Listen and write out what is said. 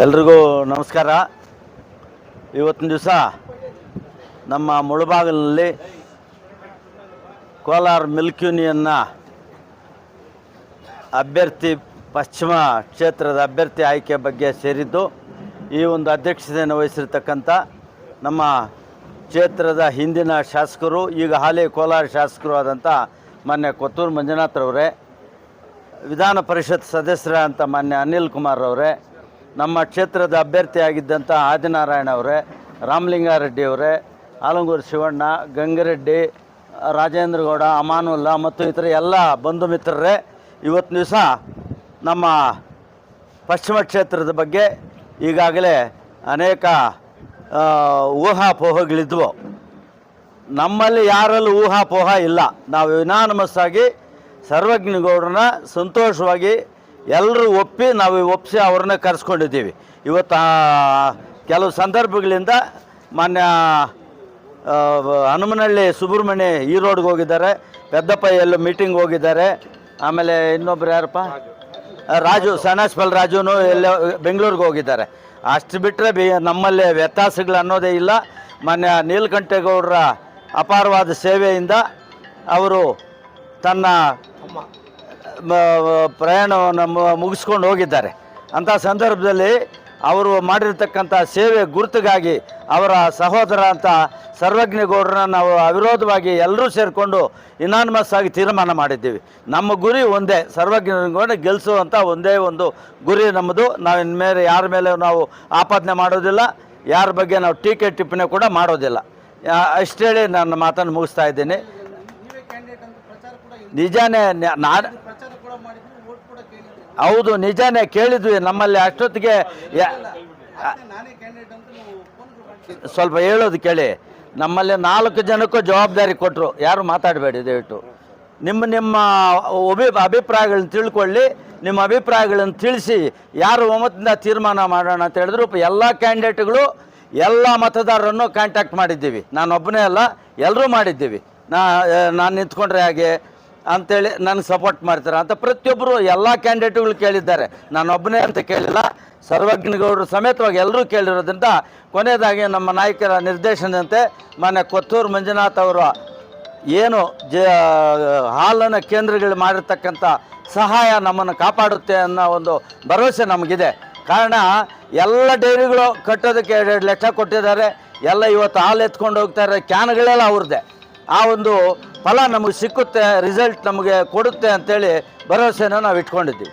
ಎಲ್ರಿಗೂ ನಮಸ್ಕಾರ. ಇವತ್ತಿನ ದಿವಸ ನಮ್ಮ ಮುಳುಬಾಗಿಲಿನಲ್ಲಿ ಕೋಲಾರ ಮಿಲ್ಕ್ ಯೂನಿಯನ್ನ ಅಭ್ಯರ್ಥಿ, ಪಶ್ಚಿಮ ಕ್ಷೇತ್ರದ ಅಭ್ಯರ್ಥಿ ಆಯ್ಕೆ ಬಗ್ಗೆ ಸೇರಿದ್ದು, ಈ ಒಂದು ಅಧ್ಯಕ್ಷತೆಯನ್ನು ವಹಿಸಿರ್ತಕ್ಕಂಥ ನಮ್ಮ ಕ್ಷೇತ್ರದ ಹಿಂದಿನ ಶಾಸಕರು, ಈಗ ಹಾಲಿ ಕೋಲಾರ ಶಾಸಕರು ಆದಂಥ ಮಾನ್ಯ ಕೊತ್ತೂರು ಮಂಜುನಾಥ್ರವರೇ ವಿಧಾನ ಪರಿಷತ್ ಸದಸ್ಯರಾದಂಥ ಮಾನ್ಯ ಅನಿಲ್ ಕುಮಾರ್ ಅವರೇ ನಮ್ಮ ಕ್ಷೇತ್ರದ ಅಭ್ಯರ್ಥಿಯಾಗಿದ್ದಂಥ ಆದಿನಾರಾಯಣ ಅವರೇ, ರಾಮಲಿಂಗಾರೆಡ್ಡಿ ಅವರೇ, ಆಲಂಗೂರು ಶಿವಣ್ಣ, ಗಂಗಿರೆಡ್ಡಿ ರಾಜೇಂದ್ರಗೌಡ ಅಮಾನುಲ್ಲಾ ಮತ್ತು ಇತರ ಎಲ್ಲ ಬಂಧು ಮಿತ್ರರೇ, ಇವತ್ತು ದಿವಸ ನಮ್ಮ ಪಶ್ಚಿಮ ಕ್ಷೇತ್ರದ ಬಗ್ಗೆ ಈಗಾಗಲೇ ಅನೇಕ ಊಹಾಪೋಹಗಳಿದ್ವು. ನಮ್ಮಲ್ಲಿ ಯಾರಲ್ಲೂ ಊಹಾಪೋಹ ಇಲ್ಲ. ನಾವು ಯುನಾನಮಸ್ ಆಗಿ ಸರ್ವಜ್ಞಗೌಡರನ್ನ ಸಂತೋಷವಾಗಿ ಎಲ್ಲರೂ ಒಪ್ಪಿ ನಾವು ಒಪ್ಪಿಸಿ ಅವ್ರನ್ನೇ ಕರೆಸ್ಕೊಂಡಿದ್ದೀವಿ. ಇವತ್ತು ಕೆಲವು ಸಂದರ್ಭಗಳಿಂದ ಮಾನ್ಯ ಹನುಮನಹಳ್ಳಿ ಸುಬ್ರಹ್ಮಣ್ಯ ಈ ರೋಡ್ಗೆ ಹೋಗಿದ್ದಾರೆ. ಪೆದ್ದಪ್ಪ ಎಲ್ಲೋ ಮೀಟಿಂಗ್ ಹೋಗಿದ್ದಾರೆ. ಆಮೇಲೆ ಇನ್ನೊಬ್ರು ಯಾರಪ್ಪ? ರಾಜು, ಸಣಾಸ್ಪಲ್ ರಾಜುನು ಎಲ್ಲೋ ಬೆಂಗಳೂರಿಗೆ ಹೋಗಿದ್ದಾರೆ. ಅಷ್ಟು ಬಿಟ್ಟರೆ ಬಿ, ನಮ್ಮಲ್ಲಿ ವ್ಯತ್ಯಾಸಗಳು ಅನ್ನೋದೇ ಇಲ್ಲ. ಮಾನ್ಯ ನೀಲಕಂಠೇಗೌಡರ ಅಪಾರವಾದ ಸೇವೆಯಿಂದ ಅವರು ತನ್ನ ಪ್ರಯಾಣವನ್ನು ಮುಗಿಸ್ಕೊಂಡು ಹೋಗಿದ್ದಾರೆ. ಅಂಥ ಸಂದರ್ಭದಲ್ಲಿ ಅವರು ಮಾಡಿರ್ತಕ್ಕಂಥ ಸೇವೆ ಗುರುತಿಗಾಗಿ ಅವರ ಸಹೋದರ ಅಂತ ಸರ್ವಜ್ಞಗೌಡರನ್ನ ನಾವು ಅವಿರೋಧವಾಗಿ ಎಲ್ಲರೂ ಸೇರಿಕೊಂಡು ಇನಾನಿಮಸ್ ಆಗಿ ತೀರ್ಮಾನ ಮಾಡಿದ್ದೀವಿ. ನಮ್ಮ ಗುರಿ ಒಂದೇ, ಸರ್ವಜ್ಞಗೌಡ ಗೆಲ್ಲಿಸುವಂಥ ಒಂದೇ ಒಂದು ಗುರಿ ನಮ್ಮದು. ನಾವು ಇನ್ಮೇಲೆ ಯಾರ ಮೇಲೆ ನಾವು ಆಪಾದನೆ ಮಾಡೋದಿಲ್ಲ, ಯಾರ ಬಗ್ಗೆ ನಾವು ಟೀಕೆ ಟಿಪ್ಪಣಿ ಕೂಡ ಮಾಡೋದಿಲ್ಲ. ಅಷ್ಟೇ ಅಷ್ಟೇಳಿ ನನ್ನ ಮಾತನ್ನು ಮುಗಿಸ್ತಾ ಇದ್ದೀನಿ. ನಿಜಾನೇ ನಾ ಹೌದು, ನಿಜಾನೇ ಕೇಳಿದ್ವಿ ನಮ್ಮಲ್ಲಿ ಅಷ್ಟೊತ್ತಿಗೆ ಸ್ವಲ್ಪ ಹೇಳೋದು ಕೇಳಿ. ನಮ್ಮಲ್ಲಿ ನಾಲ್ಕು ಜನಕ್ಕೂ ಜವಾಬ್ದಾರಿ ಕೊಟ್ಟರು ಯಾರು ಮಾತಾಡಬೇಡಿ, ದಯವಿಟ್ಟು. ನಿಮ್ಮ ನಿಮ್ಮ ಅಭಿ ಅಭಿಪ್ರಾಯಗಳನ್ನ ತಿಳ್ಕೊಳ್ಳಿ. ನಿಮ್ಮ ಅಭಿಪ್ರಾಯಗಳನ್ನು ತಿಳಿಸಿ ಯಾರು ಒಮ್ಮತದಿಂದ ತೀರ್ಮಾನ ಮಾಡೋಣ ಅಂತ ಹೇಳಿದ್ರು. ಎಲ್ಲ ಕ್ಯಾಂಡಿಡೇಟ್ಗಳು, ಎಲ್ಲ ಮತದಾರರನ್ನು ಕಾಂಟ್ಯಾಕ್ಟ್ ಮಾಡಿದ್ದೀವಿ. ನಾನೊಬ್ಬನೇ ಅಲ್ಲ ಎಲ್ಲರೂ ಮಾಡಿದ್ದೀವಿ. ನಾ ನಾನು ನಿಂತ್ಕೊಂಡ್ರೆ ಹಾಗೆ ಅಂತೇಳಿ ನನಗೆ ಸಪೋರ್ಟ್ ಮಾಡ್ತಾರೆ. ಅಂತ ಪ್ರತಿಯೊಬ್ಬರು ಎಲ್ಲ ಕ್ಯಾಂಡಿಡೇಟ್ಗಳು ಕೇಳಿದ್ದಾರೆ. ನಾನು ಒಬ್ಬನೇ ಅಂತ ಕೇಳಿಲ್ಲ. ಸರ್ವಜ್ಞಗೌಡರು ಸಮೇತವಾಗಿ ಎಲ್ಲರೂ ಕೇಳಿರೋದ್ರಿಂದ ಕೊನೆಯದಾಗಿ ನಮ್ಮ ನಾಯಕರ ನಿರ್ದೇಶನದಂತೆ ಮಾನ್ಯ ಕೊತ್ತೂರು ಮಂಜುನಾಥ್ ಅವರು ಏನು ಜ ಹಾಲನ್ನು ಕೇಂದ್ರಗಳು ಮಾಡಿರ್ತಕ್ಕಂಥ ಸಹಾಯ ನಮ್ಮನ್ನು ಕಾಪಾಡುತ್ತೆ ಅನ್ನೋ ಒಂದು ಭರವಸೆ ನಮಗಿದೆ. ಕಾರಣ ಎಲ್ಲ ಡೈರಿಗಳು ಕಟ್ಟೋದಕ್ಕೆ ಎರಡು ಲಕ್ಷ ಕೊಟ್ಟಿದ್ದಾರೆ. ಎಲ್ಲ ಇವತ್ತು ಹಾಲು ಎತ್ಕೊಂಡು ಹೋಗ್ತಾರೆ ಕ್ಯಾನ್ಗಳೆಲ್ಲ ಅವ್ರದ್ದೇ. ಆ ಒಂದು ಫಲ ನಮಗೆ ಸಿಕ್ಕುತ್ತೆ ರಿಸಲ್ಟ್ ನಮಗೆ ಕೊಡುತ್ತೆ ಅಂತೇಳಿ ಭರವಸೆಯನ್ನು ನಾವು ಇಟ್ಕೊಂಡಿದ್ದೀವಿ